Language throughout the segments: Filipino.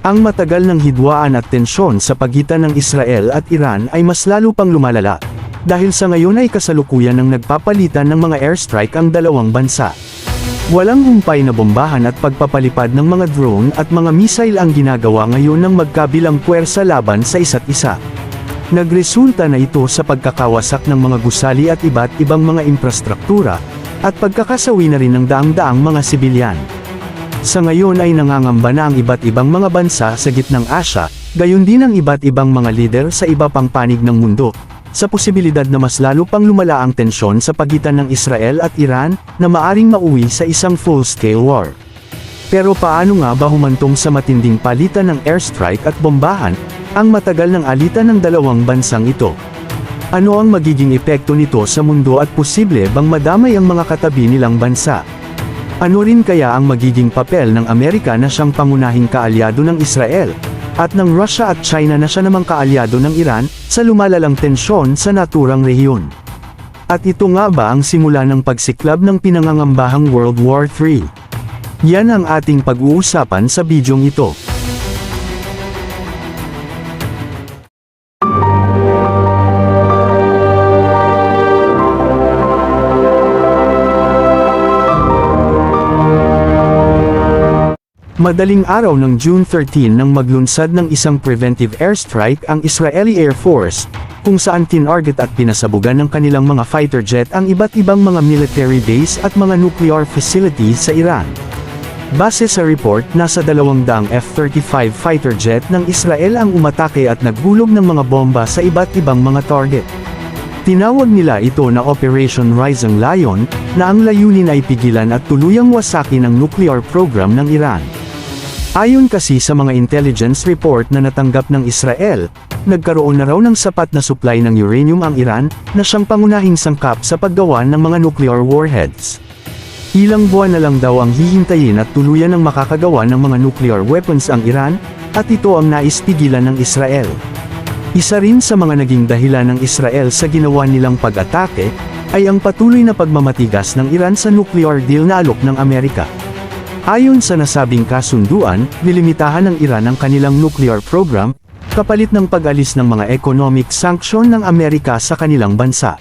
Ang matagal ng hidwaan at tensyon sa pagitan ng Israel at Iran ay mas lalo pang lumalala. Dahil sa ngayon ay kasalukuyan ng nagpapalitan ng mga airstrike ang dalawang bansa. Walang humpay na bombahan at pagpapalipad ng mga drone at mga missile ang ginagawa ngayon ng magkabilang puwersa laban sa isa't isa. Nagresulta na ito sa pagkakawasak ng mga gusali at iba't ibang mga infrastruktura, at pagkakasawi na rin ng daang-daang mga sibilyan. Sa ngayon ay nangangamba na ang iba't ibang mga bansa sa gitnang Asya, gayon din ang iba't ibang mga lider sa iba pang panig ng mundo, sa posibilidad na mas lalo pang lumala ang tensyon sa pagitan ng Israel at Iran, na maaring mauwi sa isang full-scale war. Pero paano nga ba humantong sa matinding palitan ng airstrike at bombahan, ang matagal ng alitan ng dalawang bansang ito? Ano ang magiging epekto nito sa mundo at posible bang madamay ang mga katabi nilang bansa? Ano rin kaya ang magiging papel ng Amerika na siyang pangunahing kaalyado ng Israel, at ng Russia at China na siya namang kaalyado ng Iran, sa lumalalang tensyon sa naturang rehiyon? At ito nga ba ang simula ng pagsiklab ng pinangangambahang World War III? Yan ang ating pag-uusapan sa bidyong ito. Madaling araw ng June 13 nang maglunsad ng isang preventive airstrike ang Israeli Air Force, kung saan tinarget at pinasabugan ng kanilang mga fighter jet ang iba't ibang mga military base at mga nuclear facilities sa Iran. Base sa report, nasa dalawang daang F-35 fighter jet ng Israel ang umatake at nagbulog ng mga bomba sa iba't ibang mga target. Tinawag nila ito na Operation Rising Lion, na ang layunin ay pigilan at tuluyang wasakin ang nuclear program ng Iran. Ayon kasi sa mga intelligence report na natanggap ng Israel, nagkaroon na raw ng sapat na supply ng uranium ang Iran, na siyang pangunahing sangkap sa paggawa ng mga nuclear warheads. Ilang buwan na lang daw ang hihintayin at tuluyan ng makakagawa ng mga nuclear weapons ang Iran, at ito ang nais pigilan ng Israel. Isa rin sa mga naging dahilan ng Israel sa ginawa nilang pag-atake, ay ang patuloy na pagmamatigas ng Iran sa nuclear deal na alok ng Amerika. Ayon sa nasabing kasunduan, nilimitahan ng Iran ang kanilang nuclear program, kapalit ng pag-alis ng mga economic sanction ng Amerika sa kanilang bansa.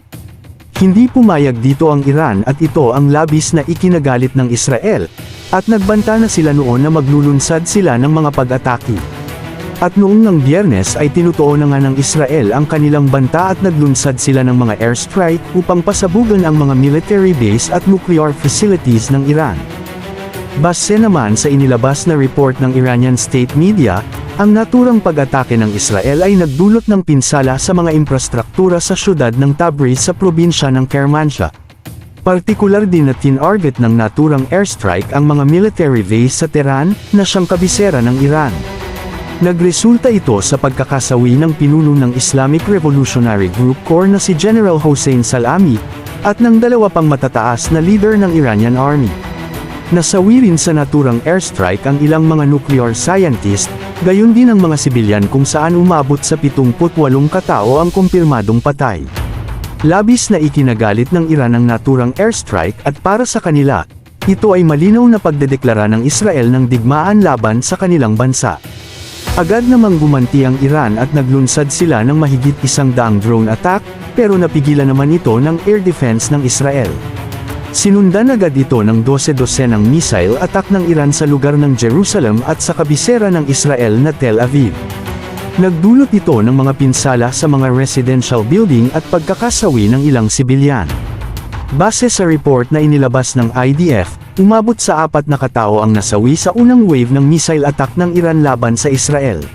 Hindi pumayag dito ang Iran at ito ang labis na ikinagalit ng Israel, at nagbanta na sila noon na maglulunsad sila ng mga pag-atake. At noong ng biyernes ay tinutuo na nga ng Israel ang kanilang banta at naglunsad sila ng mga airstrike upang pasabugan ang mga military base at nuclear facilities ng Iran. Base naman sa inilabas na report ng Iranian state media, ang naturang pag-atake ng Israel ay nagdulot ng pinsala sa mga infrastruktura sa syudad ng Tabriz sa probinsya ng Kermanshah. Partikular din na tinarget ng naturang airstrike ang mga military base sa Tehran, na siyang kabisera ng Iran. Nagresulta ito sa pagkakasawi ng pinuno ng Islamic Revolutionary Group Corps na si General Hossein Salami, at ng dalawa pang matataas na leader ng Iranian Army. Nasawi rin sa naturang airstrike ang ilang mga nuclear scientist, gayon din ang mga sibilyan kung saan umabot sa 78 katao ang kumpirmadong patay. Labis na ikinagalit ng Iran ang naturang airstrike at para sa kanila, ito ay malinaw na pagdedeklara ng Israel ng digmaan laban sa kanilang bansa. Agad namang gumanti ang Iran at naglunsad sila ng mahigit isang daang drone attack, pero napigilan naman ito ng air defense ng Israel. Sinundan agad ito ng 12-12 ng missile attack ng Iran sa lugar ng Jerusalem at sa kabisera ng Israel na Tel Aviv. Nagdulot ito ng mga pinsala sa mga residential building at pagkakasawi ng ilang sibilyan. Base sa report na inilabas ng IDF, umabot sa apat na katao ang nasawi sa unang wave ng missile attack ng Iran laban sa Israel.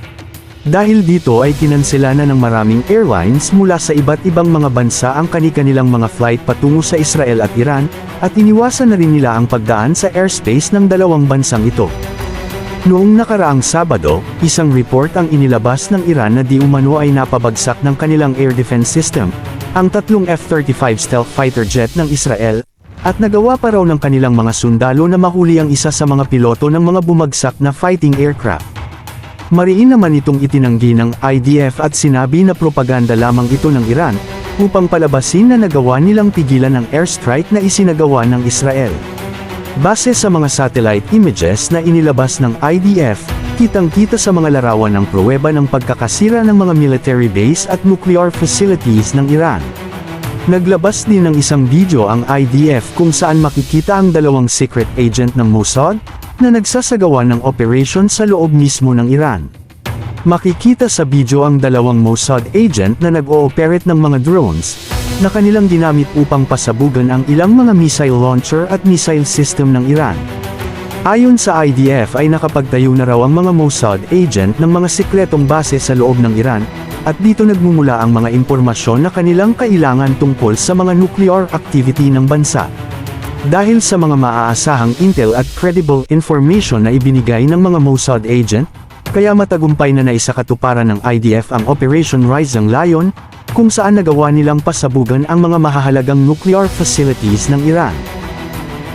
Dahil dito ay kinansela na ng maraming airlines mula sa iba't ibang mga bansa ang kani-kanilang mga flight patungo sa Israel at Iran, at iniwasan na rin nila ang pagdaan sa airspace ng dalawang bansang ito. Noong nakaraang Sabado, isang report ang inilabas ng Iran na di umano ay napabagsak ng kanilang air defense system, ang tatlong F-35 stealth fighter jet ng Israel, at nagawa pa raw ng kanilang mga sundalo na mahuli ang isa sa mga piloto ng mga bumagsak na fighting aircraft. Mariin naman itong itinanggi ng IDF at sinabi na propaganda lamang ito ng Iran, upang palabasin na nagawa nilang pigilan ang airstrike na isinagawa ng Israel. Base sa mga satellite images na inilabas ng IDF, Kitang-kita sa mga larawan ng pruweba ng pagkakasira ng mga military base at nuclear facilities ng Iran. Naglabas din ng isang video ang IDF kung saan makikita ang dalawang secret agent ng Mossad, na nagsasagawa ng operation sa loob mismo ng Iran. Makikita sa video ang dalawang Mossad agent na nag-ooperate ng mga drones, na kanilang ginamit upang pasabugan ang ilang mga missile launcher at missile system ng Iran. Ayon sa IDF ay nakapagtayo na raw ang mga Mossad agent ng mga sikretong base sa loob ng Iran, at dito nagmumula ang mga impormasyon na kanilang kailangan tungkol sa mga nuclear activity ng bansa. Dahil sa mga maaasahang intel at credible information na ibinigay ng mga Mossad agent, kaya matagumpay na naisakatuparan ng IDF ang Operation Rising Lion, kung saan nagawa nilang pasabugan ang mga mahahalagang nuclear facilities ng Iran.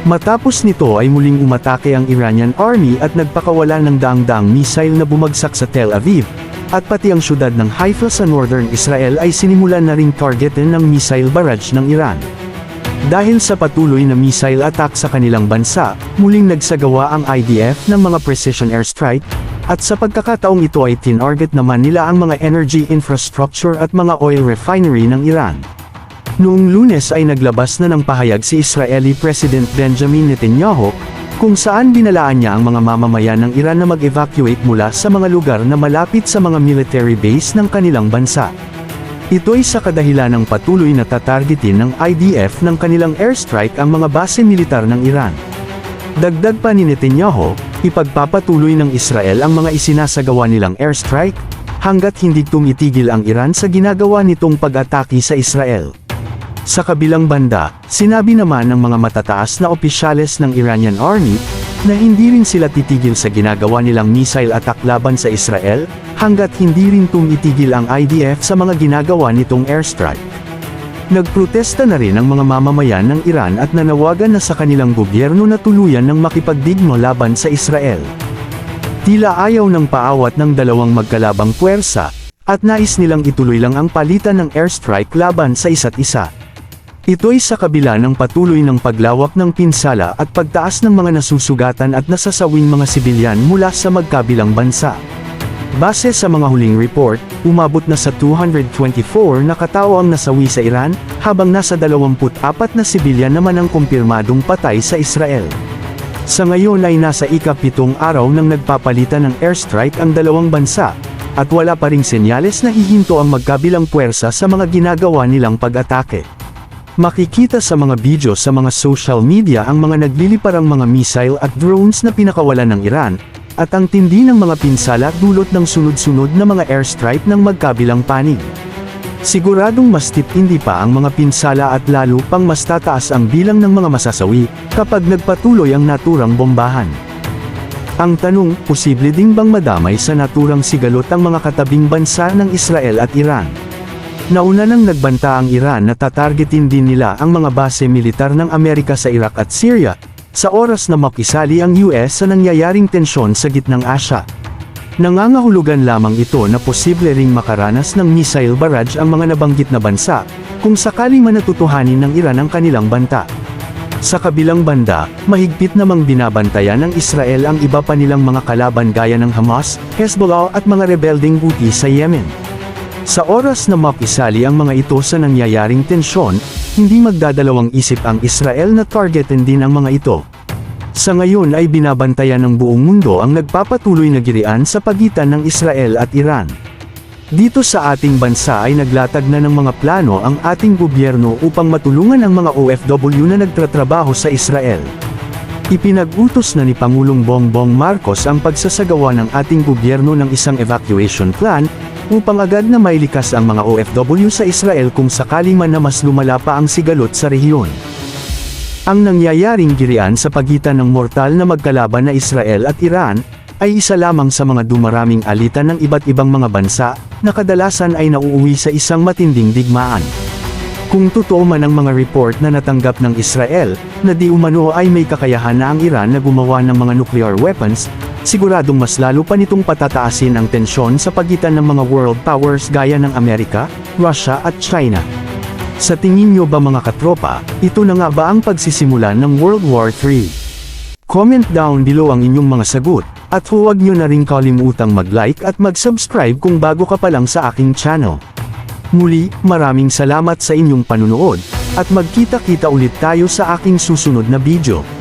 Matapos nito ay muling umatake ang Iranian Army at nagpakawala ng daang-daang missile na bumagsak sa Tel Aviv, at pati ang syudad ng Haifa sa northern Israel ay sinimulan na ring targetin ng missile barrage ng Iran. Dahil sa patuloy na missile attack sa kanilang bansa, muling nagsagawa ang IDF ng mga precision airstrike, at sa pagkakataong ito ay tinarget naman nila ang mga energy infrastructure at mga oil refinery ng Iran. Noong lunes ay naglabas na ng pahayag si Israeli President Benjamin Netanyahu, kung saan binalaan niya ang mga mamamayan ng Iran na mag-evacuate mula sa mga lugar na malapit sa mga military base ng kanilang bansa. Ito'y sa kadahilan ng patuloy na tatargetin ng IDF ng kanilang airstrike ang mga base militar ng Iran. Dagdag pa ni Netanyahu, ipagpapatuloy ng Israel ang mga isinasagawa nilang airstrike, hanggat hindi tumitigil ang Iran sa ginagawa nitong pag-atake sa Israel. Sa kabilang banda, sinabi naman ng mga matataas na opisyales ng Iranian Army, na hindi rin sila titigil sa ginagawa nilang missile attack laban sa Israel, hanggat hindi rin tumitigil ang IDF sa mga ginagawa nitong airstrike. Nagprotesta na rin ang mga mamamayan ng Iran at nanawagan na sa kanilang gobyerno na tuluyan ng makipagdigmo laban sa Israel. Tila ayaw ng paawat ng dalawang magkalabang puwersa, at nais nilang ituloy lang ang palitan ng airstrike laban sa isa't isa. Ito'y sa kabila ng patuloy ng paglawak ng pinsala at pagtaas ng mga nasusugatan at nasasawing mga sibilyan mula sa magkabilang bansa. Base sa mga huling report, umabot na sa 224 na katao ang nasawi sa Iran, habang nasa 24 na sibilyan naman ang kumpirmadong patay sa Israel. Sa ngayon ay nasa ikapitong araw nang nagpapalitan ng airstrike ang dalawang bansa, at wala pa ring senyales na hihinto ang magkabilang puwersa sa mga ginagawa nilang pag-atake. Makikita sa mga video sa mga social media ang mga nagliliparang mga missile at drones na pinakawalan ng Iran, at ang tindi ng mga pinsala dulot ng sunod-sunod na mga airstrike ng magkabilang panig. Siguradong mas tipindi pa ang mga pinsala at lalo pang mas tataas ang bilang ng mga masasawi, kapag nagpatuloy ang naturang bombahan. Ang tanong, posible ding bang madamay sa naturang sigalot ang mga katabing bansa ng Israel at Iran? Nauna nang nagbanta ang Iran na tatargetin din nila ang mga base militar ng Amerika sa Iraq at Syria, sa oras na makisali ang US sa nangyayaring tensyon sa gitnang Asya. Nangangahulugan lamang ito na posible ring makaranas ng missile barrage ang mga nabanggit na bansa, kung sakaling manatutuhanin ng Iran ang kanilang banta. Sa kabilang banda, mahigpit namang binabantayan ng Israel ang iba pa nilang mga kalaban gaya ng Hamas, Hezbollah at mga rebelding Houthi sa Yemen. Sa oras na makisali ang mga ito sa nangyayaring tensyon, hindi magdadalawang isip ang Israel na targetin din ang mga ito. Sa ngayon ay binabantayan ng buong mundo ang nagpapatuloy na girian sa pagitan ng Israel at Iran. Dito sa ating bansa ay naglatag na ng mga plano ang ating gobyerno upang matulungan ang mga OFW na nagtratrabaho sa Israel. Ipinag-utos na ni Pangulong Bongbong Marcos ang pagsasagawa ng ating gobyerno ng isang evacuation plan, upang agad na mailikas ang mga OFW sa Israel kung sakali man na mas lumala pa ang sigalot sa rehiyon. Ang nangyayaring girian sa pagitan ng mortal na magkalaban na Israel at Iran, ay isa lamang sa mga dumaraming alitan ng iba't ibang mga bansa, na kadalasan ay nauuwi sa isang matinding digmaan. Kung totoo man ang mga report na natanggap ng Israel, na di umano ay may kakayahan na ang Iran na gumawa ng mga nuclear weapons, siguradong mas lalo pa nitong patataasin ang tensyon sa pagitan ng mga world powers gaya ng Amerika, Russia at China. Sa tingin nyo ba mga katropa, ito na nga ba ang pagsisimula ng World War III? Comment down below ang inyong mga sagot, At huwag nyo na rin kalimutang mag-like at mag-subscribe kung bago ka pa lang sa aking channel. Muli, maraming salamat sa inyong panunood, at magkita-kita ulit tayo sa aking susunod na video.